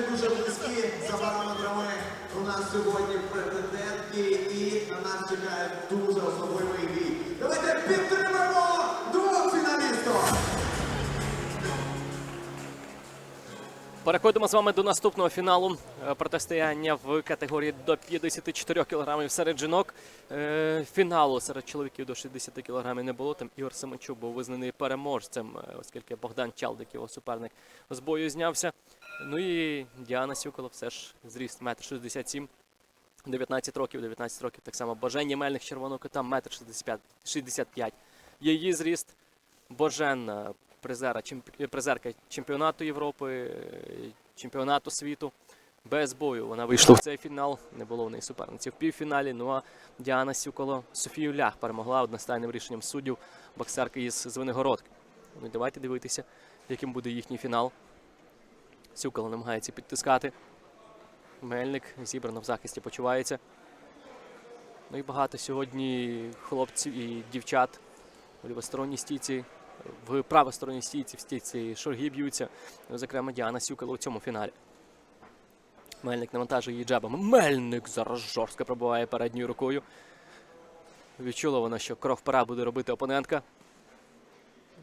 вони дуже близькі за параметрами. У нас сьогодні претендентки і на нас чекає дуже особливий бій. Давайте підтримаємо Переходимо з вами до наступного фіналу е, протистояння в категорії до 54 кг серед жінок. Е, Фіналу серед чоловіків до 60 кг не було. Там Ігор Семенчук був визнаний переможцем, е, оскільки Богдан Чалдик, його суперник, з бою знявся. Ну і Діана Сюкола все ж зріст 1,67 м. 19 років, 19 років так само. Божен Ємельник червоного кота 1,65 65 Її зріст. Божен призера, призерка чемпіонату Європи, е, чемпіонату світу. Без бою вона вийшла в цей фінал. Не було в неї суперниці в півфіналі. Ну а Діана Сюколо Софію Лях перемогла одностайним рішенням суддів боксерки із Звенигородки. Ну давайте дивитися, яким буде їхній фінал. Сюколо намагається підтискати. Мельник зібрано в захисті почувається. Ну і багато сьогодні хлопців і дівчат у лівосторонній стійці, в правосторонній стійці, в стійці шорги б'ються. Зокрема, Діана Сюкала у цьому фіналі. Мельник навантажує її джебами. Мельник зараз жорстко пробиває передньою рукою. Відчула вона, що крок вперед буде робити опонентка.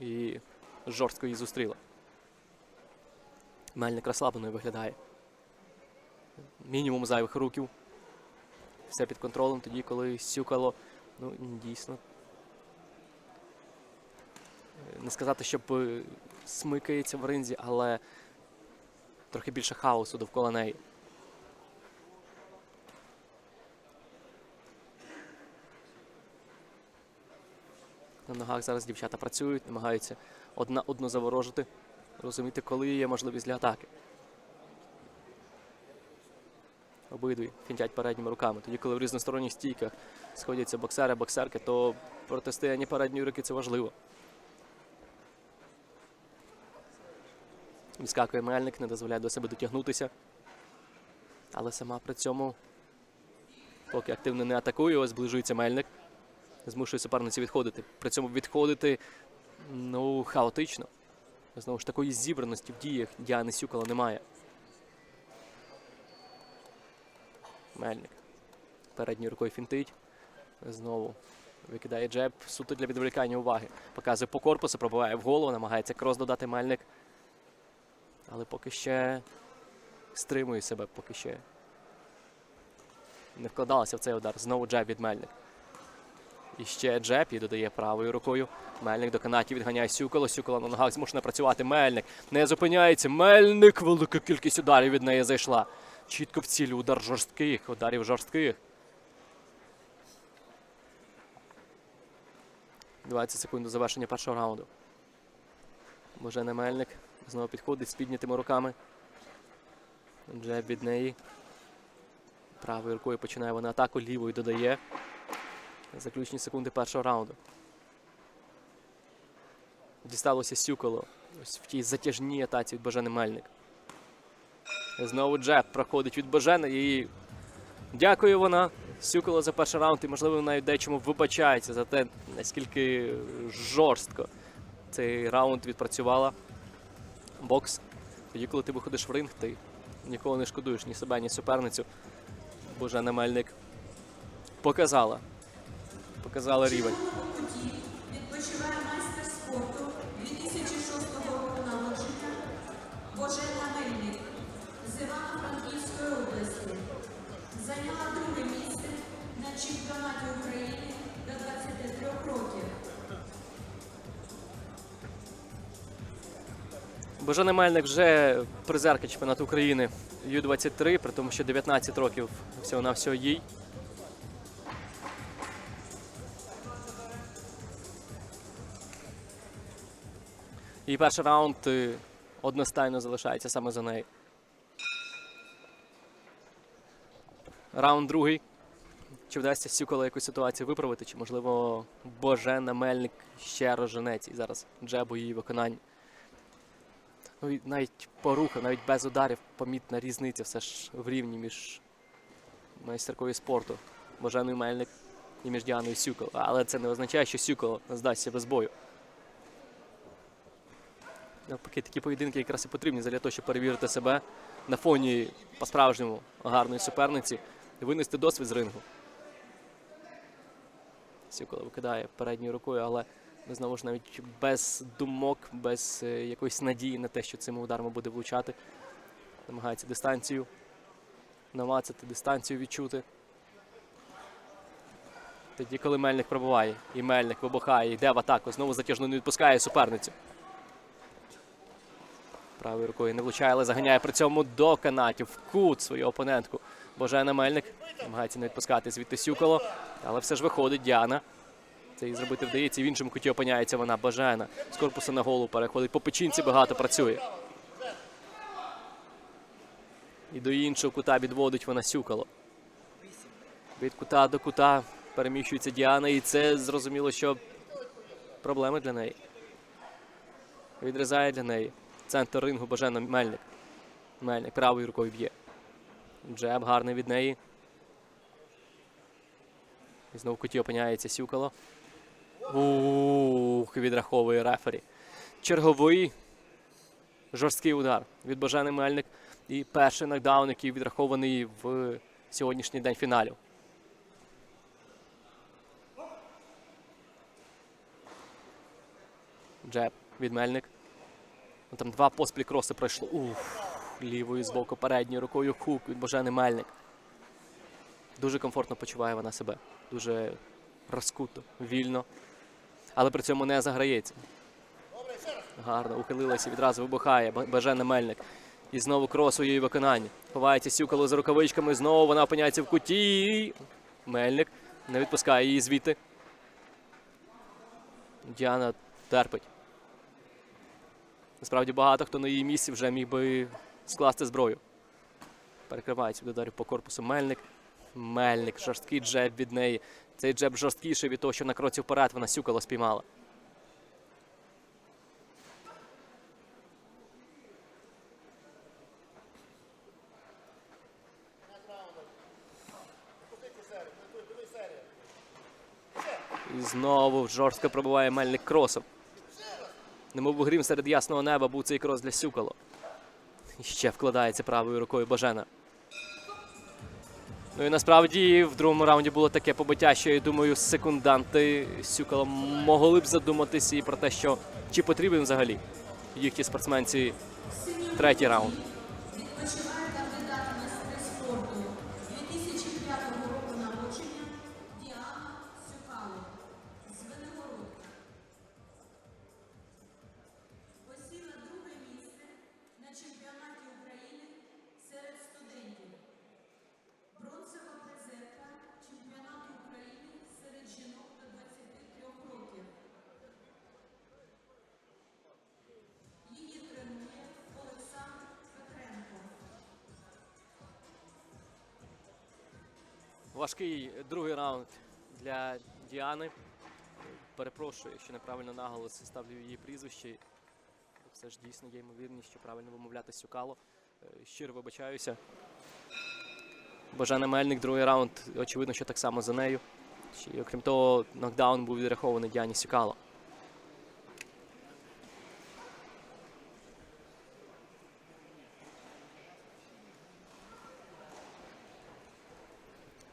І жорстко її зустріла. Мельник розслабленою виглядає. Мінімум зайвих руків. Все під контролем, тоді, коли Сюкало, ну, дійсно, не сказати, щоб е, смикається в ринзі, але трохи більше хаосу довкола неї. На ногах зараз дівчата працюють, намагаються одна одну заворожити, розуміти, коли є можливість для атаки. Обидві фінтять передніми руками. Тоді, коли в різносторонніх стійках сходяться боксери, боксерки, то протистояння передньої руки це важливо. Відскакує мельник, не дозволяє до себе дотягнутися. Але сама при цьому, поки активно не атакує, ось зближується мельник. Змушує суперницю відходити. При цьому відходити ну, хаотично. Знову ж такої зібраності в діях Діани Сюкала немає. Мельник. Передньою рукою фінтить. Знову викидає джеб суто для відволікання уваги. Показує по корпусу, пробиває в голову, намагається крос додати мельник. Але поки ще стримує себе, поки ще не вкладалася в цей удар. Знову джеб від Мельник. І ще джеб і додає правою рукою. Мельник до канатів відганяє Сюколо. Сюколо на ногах змушена працювати. Мельник не зупиняється. Мельник велика кількість ударів від неї зайшла. Чітко в цілі удар жорстких, ударів жорстких. 20 секунд до завершення першого раунду. Божена Мельник знову підходить з піднятими руками. Джеб від неї. Правою рукою починає вона атаку, лівою додає. Заключні секунди першого раунду. Дісталося Сюколо. Ось в тій затяжній атаці від Божени Мельник. Знову джеб проходить від Божени і дякує вона Сюколо за перший раунд і, можливо, навіть дечому вибачається за те, наскільки жорстко цей раунд відпрацювала. Бокс. Тоді, коли ти виходиш в ринг, ти ніколи не шкодуєш ні себе, ні суперницю. Божена Мельник показала. Показала рівень. Божена Мельник вже призерка чемпіонату України Ю-23, при тому, що 19 років всього на всього їй. І перший раунд е, одностайно залишається саме за нею. Раунд другий. Чи вдасться Сюкола якусь ситуацію виправити, чи, можливо, Божена Мельник ще розженеться і зараз джебу її виконання. Ну, навіть по рухах, навіть без ударів, помітна різниця все ж в рівні між майстеркою спорту Боженою Мельник і між Діаною Сюкол. Але це не означає, що Сюкол здасться без бою. Навпаки, такі поєдинки якраз і потрібні для того, щоб перевірити себе, на фоні по-справжньому гарної суперниці винести досвід з рингу. Сюкола викидає передньою рукою, але знову ж навіть без думок, без е, якоїсь надії на те, що цими ударами буде влучати. Намагається дистанцію намацати, дистанцію відчути. Тоді, коли Мельник пробуває, і Мельник вибухає, йде в атаку, знову затяжно не відпускає суперницю. Правою рукою не влучає, але заганяє при цьому до канатів в кут свою опонентку. Божена Мельник намагається не відпускати звідти Сюколо, але все ж виходить Діана. Це і зробити вдається. В іншому куті опиняється вона Бажена. З корпусу на голову переходить. По печінці багато працює. І до іншого кута відводить вона Сюкало. Від кута до кута переміщується Діана, і це зрозуміло, що проблеми для неї. Відрізає для неї. Центр рингу Бажена Мельник. Мельник правою рукою б'є. Джеб гарний від неї. І знову в куті опиняється Сюкало. Ух, відраховує рефері. Черговий жорсткий удар від Бажени Мельник. І перший нокдаун, який відрахований в сьогоднішній день фіналів. Джеб від Мельник. Ну, Там два поспіль кроси пройшло. Уф, лівою з боку передньою рукою хук від Божени Мельник. Дуже комфортно почуває вона себе. Дуже розкуто, вільно. Але при цьому не заграється. Гарно ухилилася, відразу вибухає Бажена Мельник. І знову крос у її виконанні. Ховається сюкало з рукавичками. Знову вона опиняється в куті. Мельник не відпускає її звідти. Діана терпить. Насправді багато хто на її місці вже міг би скласти зброю. Перекривається від ударів по корпусу Мельник. Мельник, жорсткий джеб від неї. Цей джеб жорсткіший від того, що на кроці вперед вона сюкало спіймала. І знову жорстко пробиває Мельник кросом. Немов грім серед ясного неба був цей крос для Сюкало. І ще вкладається правою рукою Божена. Ну і насправді в другому раунді було таке побиття, що я думаю, секунданти Сюкала могли б задуматися і про те, що чи потрібен взагалі їхні спортсменці третій раунд. Важкий другий раунд для Діани. Перепрошую, якщо неправильно наголос ставлю її прізвище. Все ж дійсно є ймовірність, що правильно вимовляти Сюкало. Е, Щиро вибачаюся. Бажана Мельник, другий раунд, очевидно, що так само за нею. Ще окрім того, нокдаун був відрахований Діані Сюкало.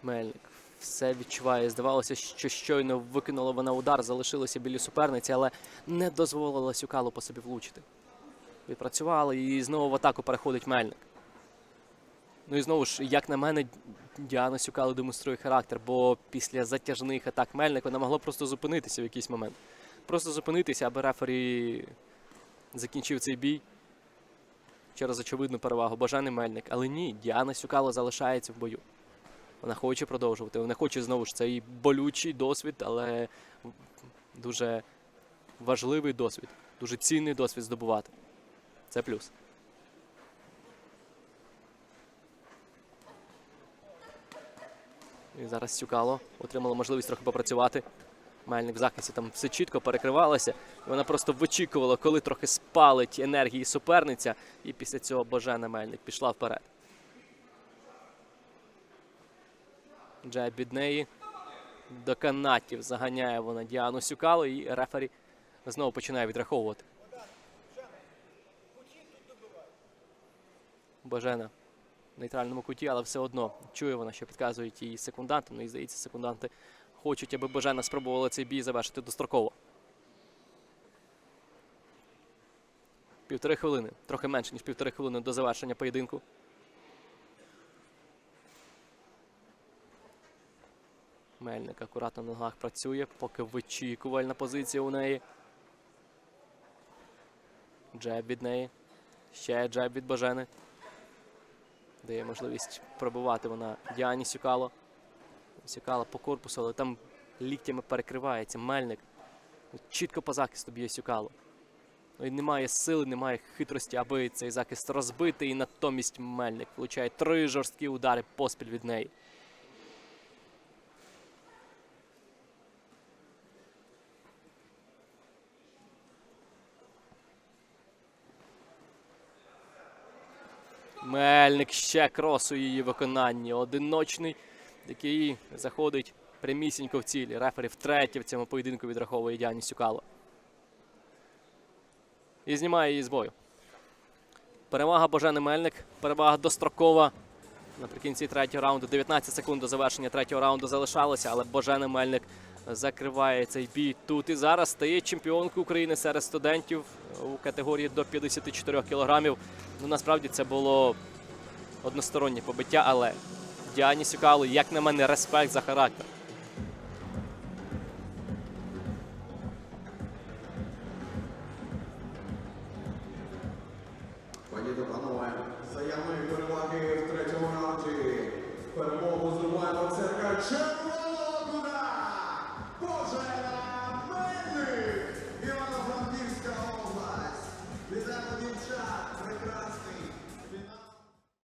Мельник все відчуває. Здавалося, що щойно викинула вона удар, залишилася біля суперниці, але не дозволила Сюкалу по собі влучити. Відпрацювала і знову в атаку переходить Мельник. Ну і знову ж, як на мене, Діана Сюкало демонструє характер, бо після затяжних атак Мельник вона могла просто зупинитися в якийсь момент. Просто зупинитися, аби рефері закінчив цей бій через очевидну перевагу Бажани Мельник. Але ні, Діана Сюкало залишається в бою. Вона хоче продовжувати. Вона хоче знову ж цей болючий досвід, але дуже важливий досвід, дуже цінний досвід здобувати. Це плюс. І зараз Сюкало отримала можливість трохи попрацювати. Мельник в захисті там все чітко перекривалося. І вона просто вичікувала, коли трохи спалить енергії суперниця, і після цього Божена Мельник пішла вперед. Джеб від неї. До канатів заганяє вона Діану Сюкало і рефері знову починає відраховувати. Бажена в нейтральному куті, але все одно чує вона, що підказують її секунданти. Ну і здається, секунданти хочуть, аби Бажена спробувала цей бій завершити достроково. Півтори хвилини, трохи менше, ніж півтори хвилини до завершення поєдинку. Мельник акуратно на ногах працює, поки вичікувальна позиція у неї. Джеб від неї. Ще джеб від Бажени. Дає можливість пробивати вона Діані Сюкало. Сюкало по корпусу, але там ліктями перекривається. Мельник. Чітко по захисту б'є Сюкало. Ну і немає сили, немає хитрості, аби цей захист розбити. І натомість Мельник влучає три жорсткі удари поспіль від неї. Мельник ще крос у її виконанні. Одиночний, який заходить прямісінько в цілі. Рефері втретє в цьому поєдинку відраховує Діані Сюкало. І знімає її з бою. Перемага Божени Мельник. Перевага дострокова. Наприкінці третього раунду. 19 секунд до завершення третього раунду залишалося, але Божена Мельник закриває цей бій тут і зараз. Стає чемпіонкою України серед студентів у категорії до 54 кілограмів. Ну насправді це було одностороннє побиття, але Діані Сюкалу, як на мене, респект за характер.